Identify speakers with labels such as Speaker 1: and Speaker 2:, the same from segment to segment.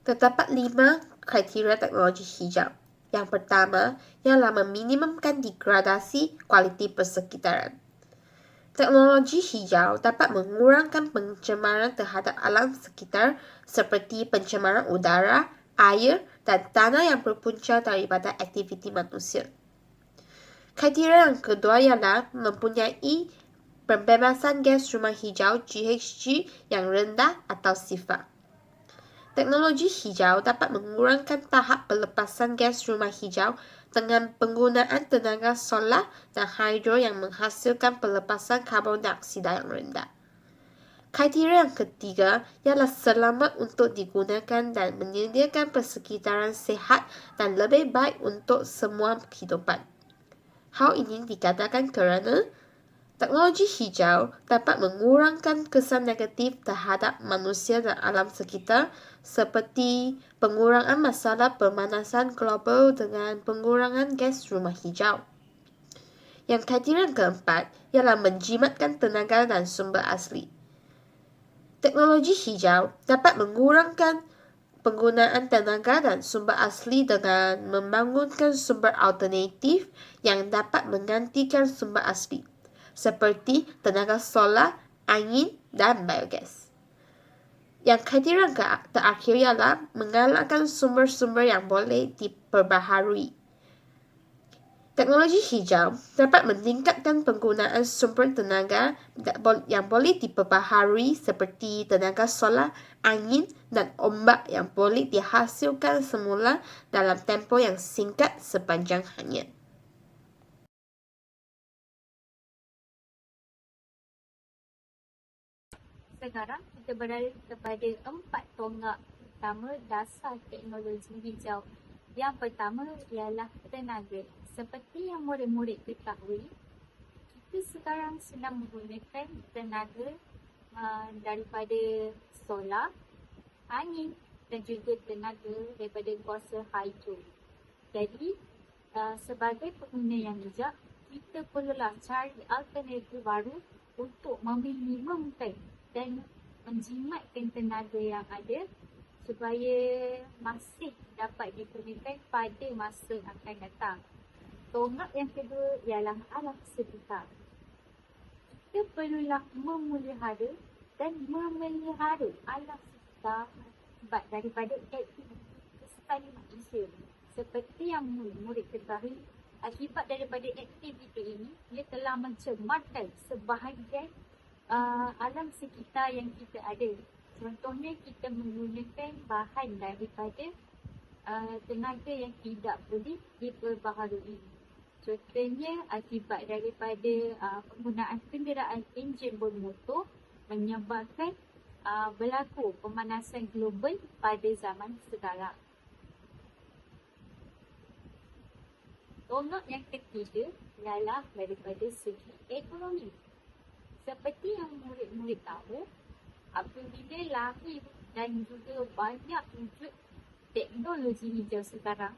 Speaker 1: Terdapat lima kriteria teknologi hijau. Yang pertama ialah meminimumkan degradasi kualiti persekitaran. Teknologi hijau dapat mengurangkan pencemaran terhadap alam sekitar seperti pencemaran udara, air dan tanah yang berpunca daripada aktiviti manusia. Kriteria yang kedua ialah mempunyai pembebasan gas rumah hijau GHG yang rendah atau sifar. Teknologi hijau dapat mengurangkan tahap pelepasan gas rumah hijau dengan penggunaan tenaga solar dan hidro yang menghasilkan pelepasan karbon dioksida yang rendah. Kriteria yang ketiga ialah selamat untuk digunakan dan menyediakan persekitaran sehat dan lebih baik untuk semua kehidupan. Hal ini dikatakan kerana Teknologi hijau dapat mengurangkan kesan negatif terhadap manusia dan alam sekitar seperti pengurangan masalah pemanasan global dengan pengurangan gas rumah hijau. Yang kriteria keempat ialah menjimatkan tenaga dan sumber asli. Teknologi hijau dapat mengurangkan penggunaan tenaga dan sumber asli dengan membangunkan sumber alternatif yang dapat menggantikan sumber asli seperti tenaga solar, angin dan biogas. Yang kriteria terakhir ialah mengalahkan sumber-sumber yang boleh diperbaharui. Teknologi hijau dapat meningkatkan penggunaan sumber tenaga yang boleh diperbaharui seperti tenaga solar, angin dan ombak yang boleh dihasilkan semula dalam tempoh yang singkat sepanjang hanyut.
Speaker 2: Sekarang kita berada kepada empat tonggak utama dasar teknologi hijau. Yang pertama ialah tenaga. Seperti yang murid-murid ketahui, kita sekarang sedang menggunakan tenaga uh, daripada solar, angin dan juga tenaga daripada kuasa hydro. Jadi, uh, sebagai pengguna yang bijak, kita perlulah cari alternatif baru untuk meminimumkan dan menjimatkan tenaga yang ada supaya masih dapat digunakan pada masa akan datang. Tonggak yang kedua ialah alam sekitar. Kita perlulah memelihara dan memelihara alam sekitar sebab daripada aktiviti kesukaan manusia. Seperti yang murid-murid ketahui, akibat daripada aktiviti ini, ia telah mencemarkan sebahagian uh, alam sekitar yang kita ada. Contohnya kita menggunakan bahan daripada uh, tenaga yang tidak boleh diperbaharui. Contohnya akibat daripada uh, penggunaan kenderaan enjin bermotor menyebabkan uh, berlaku pemanasan global pada zaman sekarang. Tolak yang ketiga ialah daripada segi ekonomi seperti yang murid-murid tahu, apabila lahir dan juga banyak wujud teknologi hijau sekarang,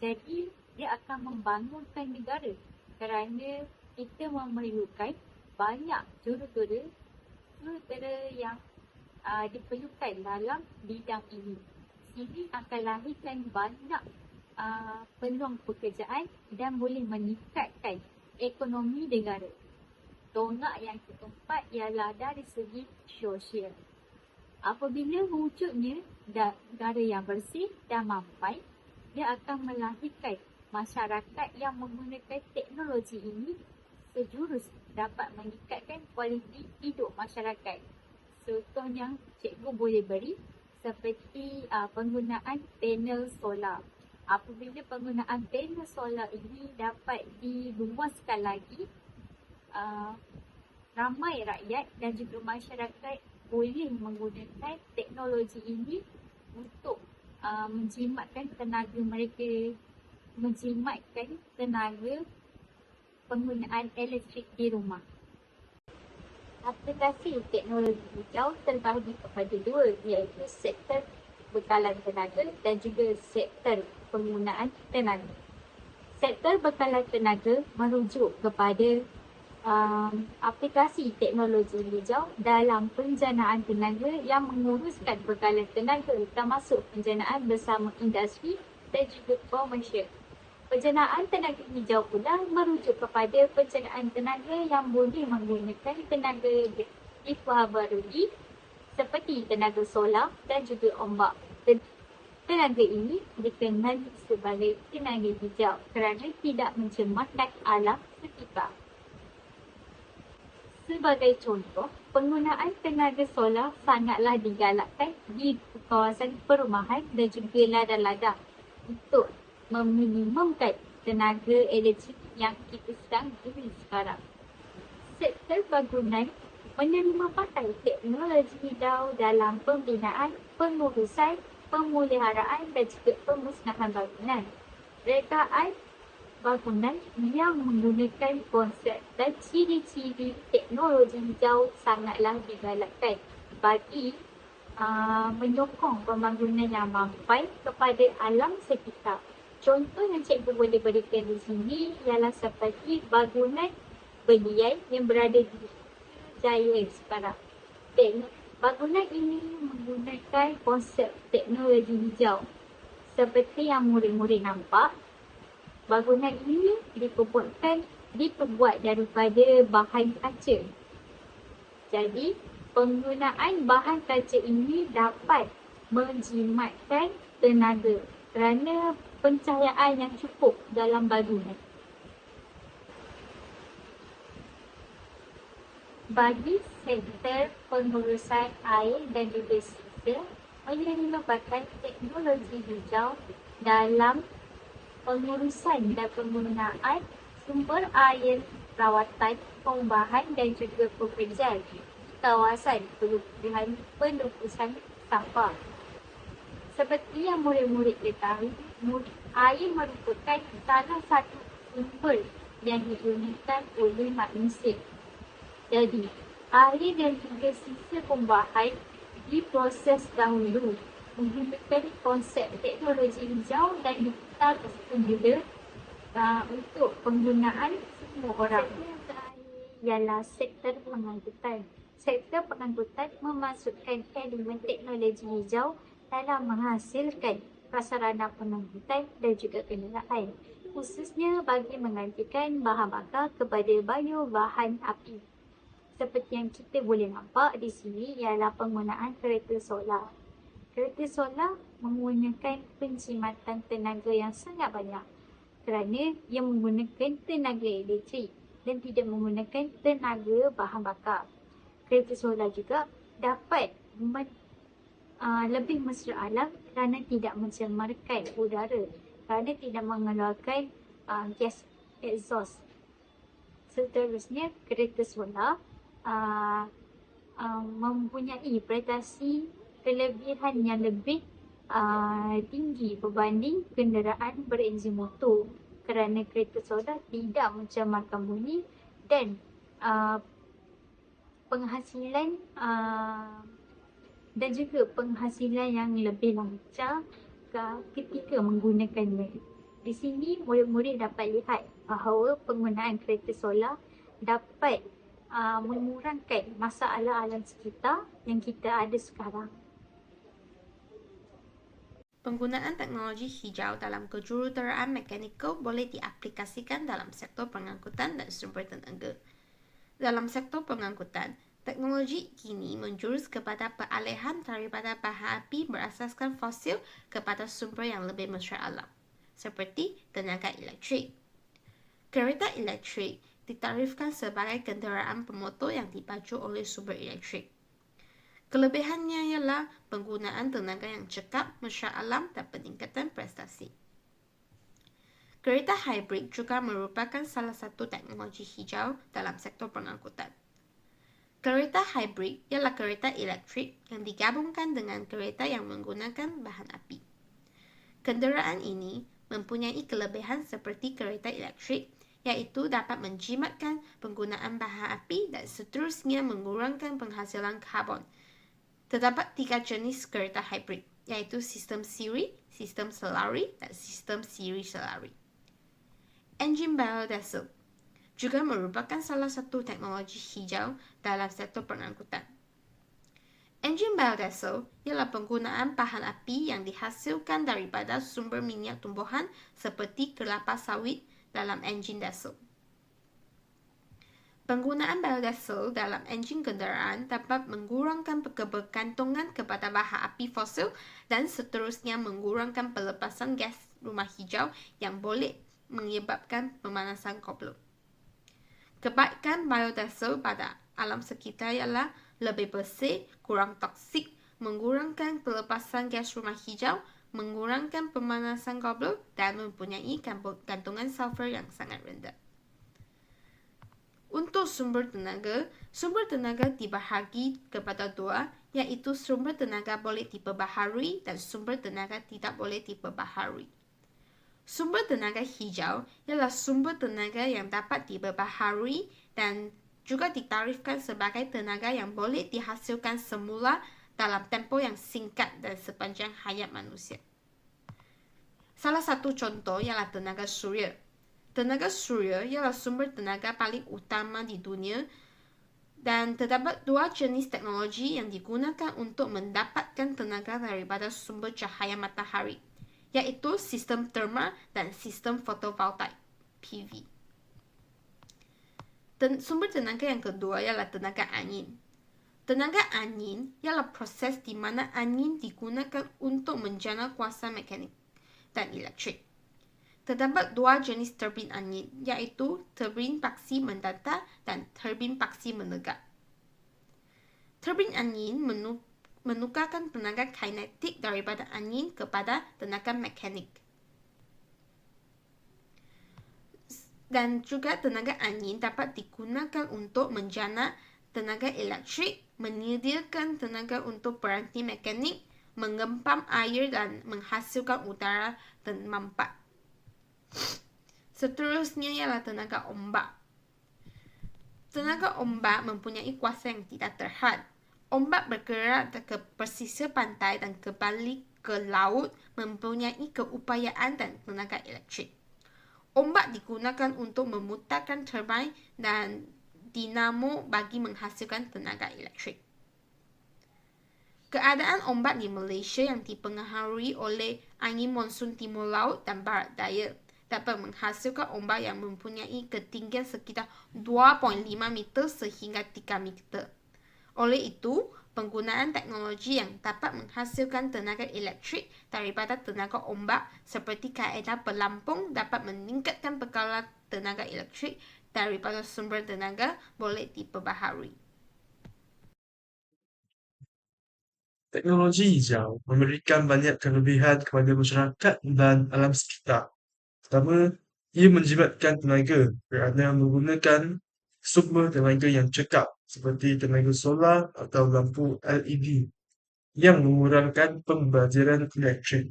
Speaker 2: jadi dia akan membangunkan negara kerana kita memerlukan banyak jurutera jurutera yang uh, diperlukan dalam bidang ini. Sini akan lahirkan banyak uh, peluang pekerjaan dan boleh meningkatkan ekonomi negara. Tonggak yang keempat ialah dari segi sosial. Apabila wujudnya negara yang bersih dan mampai, dia akan melahirkan masyarakat yang menggunakan teknologi ini sejurus dapat meningkatkan kualiti hidup masyarakat. Contohnya cikgu boleh beri seperti uh, penggunaan panel solar. Apabila penggunaan panel solar ini dapat diluaskan lagi uh, ramai rakyat dan juga masyarakat boleh menggunakan teknologi ini untuk uh, menjimatkan tenaga mereka menjimatkan tenaga penggunaan elektrik di rumah. Aplikasi teknologi hijau terbahagi kepada dua iaitu sektor bekalan tenaga dan juga sektor penggunaan tenaga. Sektor bekalan tenaga merujuk kepada um, aplikasi teknologi hijau dalam penjanaan tenaga yang menguruskan bekalan tenaga termasuk penjanaan bersama industri dan juga komersial. Penjanaan tenaga hijau pula merujuk kepada penjanaan tenaga yang boleh menggunakan tenaga difabrik seperti tenaga solar dan juga ombak. Tenaga ini dikenali sebagai tenaga hijau kerana tidak mencemarkan alam sekitar. Sebagai contoh, penggunaan tenaga solar sangatlah digalakkan di kawasan perumahan dan juga ladang-ladang untuk meminimumkan tenaga elektrik yang kita sedang beri sekarang. Sektor bangunan menerima pakai teknologi hijau dalam pembinaan, pengurusan, pemeliharaan dan juga pemusnahan bangunan. Rekaan bangunan yang menggunakan konsep dan ciri-ciri teknologi hijau sangatlah digalakkan bagi uh, menyokong pembangunan yang mampai kepada alam sekitar. Contoh yang cikgu boleh berikan di sini ialah seperti bangunan beliai yang berada di Jaya sekarang. Bangunan ini menggunakan konsep teknologi hijau. Seperti yang murid-murid nampak, bangunan ini diperbuatkan diperbuat daripada bahan kaca. Jadi, penggunaan bahan kaca ini dapat menjimatkan tenaga kerana pencahayaan yang cukup dalam bangunan. Bagi sektor pengurusan air dan juga sisa, oleh merupakan teknologi hijau dalam pengurusan dan penggunaan sumber air, perawatan, pengubahan dan juga pekerjaan kawasan pelupusan, pelupusan sampah. Seperti yang murid-murid ketahui, air merupakan salah satu sumber yang digunakan oleh manusia. Jadi, air dan juga sisa pembahan diproses dahulu menggunakan konsep teknologi hijau dan digital juga uh, untuk penggunaan semua orang. Ialah sektor pengangkutan. Sektor pengangkutan memasukkan elemen teknologi hijau dalam menghasilkan prasarana pengangkutan dan juga kenderaan khususnya bagi menggantikan bahan bakar kepada bio bahan api. Seperti yang kita boleh nampak di sini ialah penggunaan kereta solar. Kereta solar menggunakan pencimatan tenaga yang sangat banyak kerana ia menggunakan tenaga elektrik dan tidak menggunakan tenaga bahan bakar. Kereta solar juga dapat men, uh, lebih mesra alam kerana tidak mencemarkan udara kerana tidak mengeluarkan uh, gas exhaust. Seterusnya, kereta solar uh, uh, mempunyai prestasi kelebihan yang lebih uh, tinggi berbanding kenderaan berenjin motor kerana kereta solar tidak mencemarkan bunyi dan uh, penghasilan uh, dan juga penghasilan yang lebih lancar ketika menggunakannya. Di sini murid-murid dapat lihat bahawa penggunaan kereta solar dapat uh, mengurangkan masalah alam sekitar yang kita ada sekarang.
Speaker 1: Penggunaan teknologi hijau dalam kejuruteraan mekanikal boleh diaplikasikan dalam sektor pengangkutan dan sumber tenaga. Dalam sektor pengangkutan, teknologi kini menjurus kepada peralihan daripada bahan api berasaskan fosil kepada sumber yang lebih mesra alam, seperti tenaga elektrik. Kereta elektrik ditarifkan sebagai kenderaan pemotor yang dipacu oleh sumber elektrik. Kelebihannya ialah penggunaan tenaga yang cekap, mesra alam dan peningkatan prestasi. Kereta hybrid juga merupakan salah satu teknologi hijau dalam sektor pengangkutan. Kereta hybrid ialah kereta elektrik yang digabungkan dengan kereta yang menggunakan bahan api. Kenderaan ini mempunyai kelebihan seperti kereta elektrik iaitu dapat menjimatkan penggunaan bahan api dan seterusnya mengurangkan penghasilan karbon Terdapat tiga jenis kereta hybrid, iaitu sistem siri, sistem selari dan sistem siri selari. Enjin biodiesel juga merupakan salah satu teknologi hijau dalam sektor pengangkutan. Enjin biodiesel ialah penggunaan bahan api yang dihasilkan daripada sumber minyak tumbuhan seperti kelapa sawit dalam enjin diesel. Penggunaan biodiesel dalam enjin kenderaan dapat mengurangkan kebergantungan kepada bahan api fosil dan seterusnya mengurangkan pelepasan gas rumah hijau yang boleh menyebabkan pemanasan global. Kebaikan biodiesel pada alam sekitar ialah lebih bersih, kurang toksik, mengurangkan pelepasan gas rumah hijau, mengurangkan pemanasan global dan mempunyai gantungan sulfur yang sangat rendah. Untuk sumber tenaga, sumber tenaga dibahagi kepada dua, iaitu sumber tenaga boleh diperbaharui dan sumber tenaga tidak boleh diperbaharui. Sumber tenaga hijau ialah sumber tenaga yang dapat diperbaharui dan juga ditarifkan sebagai tenaga yang boleh dihasilkan semula dalam tempoh yang singkat dan sepanjang hayat manusia. Salah satu contoh ialah tenaga surya. Tenaga surya ialah sumber tenaga paling utama di dunia dan terdapat dua jenis teknologi yang digunakan untuk mendapatkan tenaga daripada sumber cahaya matahari iaitu sistem terma dan sistem fotovoltaik PV. Ten sumber tenaga yang kedua ialah tenaga angin. Tenaga angin ialah proses di mana angin digunakan untuk menjana kuasa mekanik dan elektrik. Terdapat dua jenis turbin angin, iaitu turbin paksi mendata dan turbin paksi menegak. Turbin angin menukar menukarkan tenaga kinetik daripada angin kepada tenaga mekanik. Dan juga tenaga angin dapat digunakan untuk menjana tenaga elektrik, menyediakan tenaga untuk peranti mekanik, mengempam air dan menghasilkan udara dan mampat. Seterusnya ialah tenaga ombak. Tenaga ombak mempunyai kuasa yang tidak terhad Ombak bergerak ke pesisir pantai dan kembali ke laut mempunyai keupayaan dan tenaga elektrik. Ombak digunakan untuk memutarkan turbin dan dinamo bagi menghasilkan tenaga elektrik. Keadaan ombak di Malaysia yang dipengaruhi oleh angin monsun timur laut dan barat daya dapat menghasilkan ombak yang mempunyai ketinggian sekitar 2.5 meter sehingga 3 meter. Oleh itu, penggunaan teknologi yang dapat menghasilkan tenaga elektrik daripada tenaga ombak seperti kaedah pelampung dapat meningkatkan pekalan tenaga elektrik daripada sumber tenaga boleh diperbaharui.
Speaker 3: Teknologi hijau memberikan banyak kelebihan kepada masyarakat dan alam sekitar. Pertama, ia menjimatkan tenaga kerana menggunakan sumber tenaga yang cekap seperti tenaga solar atau lampu LED yang mengurangkan pembaziran elektrik.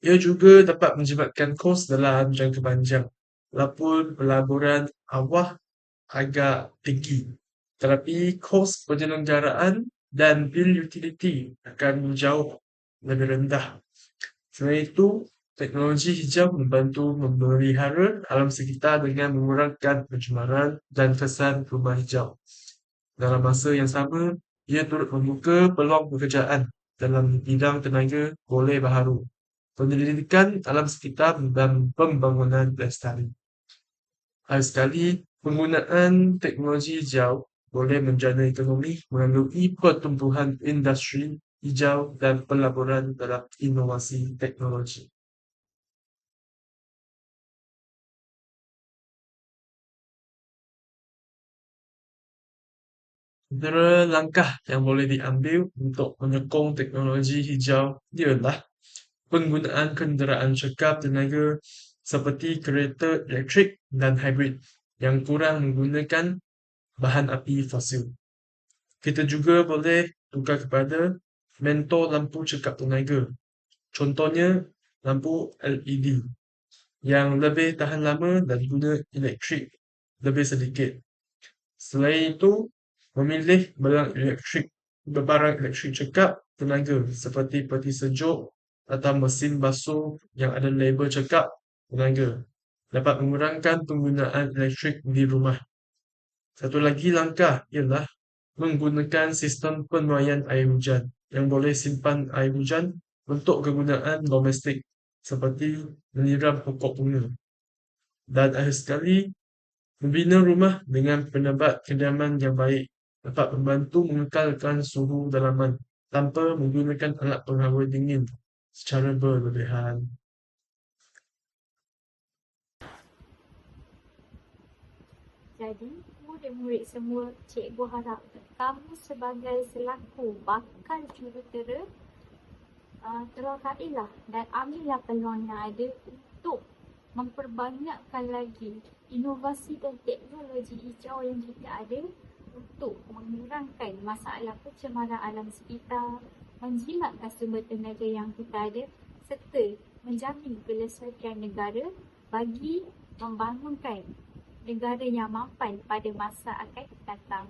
Speaker 3: Ia juga dapat menjimatkan kos dalam jangka panjang walaupun pelaburan awah agak tinggi. Tetapi kos penyelenggaraan dan bil utility akan jauh lebih rendah. Selain itu, teknologi hijau membantu memelihara alam sekitar dengan mengurangkan pencemaran dan kesan rumah hijau. Dalam masa yang sama, ia turut membuka peluang pekerjaan dalam bidang tenaga boleh baharu, penyelidikan alam sekitar dan pembangunan lestari. Hari sekali, penggunaan teknologi hijau boleh menjana ekonomi melalui pertumbuhan industri hijau dan pelaburan dalam inovasi teknologi. Antara langkah yang boleh diambil untuk menyokong teknologi hijau ialah penggunaan kenderaan cekap tenaga seperti kereta elektrik dan hybrid yang kurang menggunakan bahan api fosil. Kita juga boleh tukar kepada mentor lampu cekap tenaga. Contohnya, lampu LED yang lebih tahan lama dan guna elektrik lebih sedikit. Selain itu, memilih barang elektrik barang elektrik cekap tenaga seperti peti sejuk atau mesin basuh yang ada label cekap tenaga dapat mengurangkan penggunaan elektrik di rumah. Satu lagi langkah ialah menggunakan sistem penuaian air hujan yang boleh simpan air hujan untuk kegunaan domestik seperti menyiram pokok bunga. Dan akhir sekali, membina rumah dengan penebat kediaman yang baik dapat membantu mengekalkan suhu dalaman tanpa menggunakan alat penghawa dingin secara berlebihan.
Speaker 2: Jadi, murid-murid semua, cikgu harap kamu sebagai selaku bakal jurutera uh, terorailah dan ambillah peluang yang ada untuk memperbanyakkan lagi inovasi dan teknologi hijau yang kita ada untuk mengurangkan masalah pencemaran alam sekitar, menjimatkan sumber tenaga yang kita ada serta menjamin kelestarian negara bagi membangunkan negara yang mampan pada masa akan datang.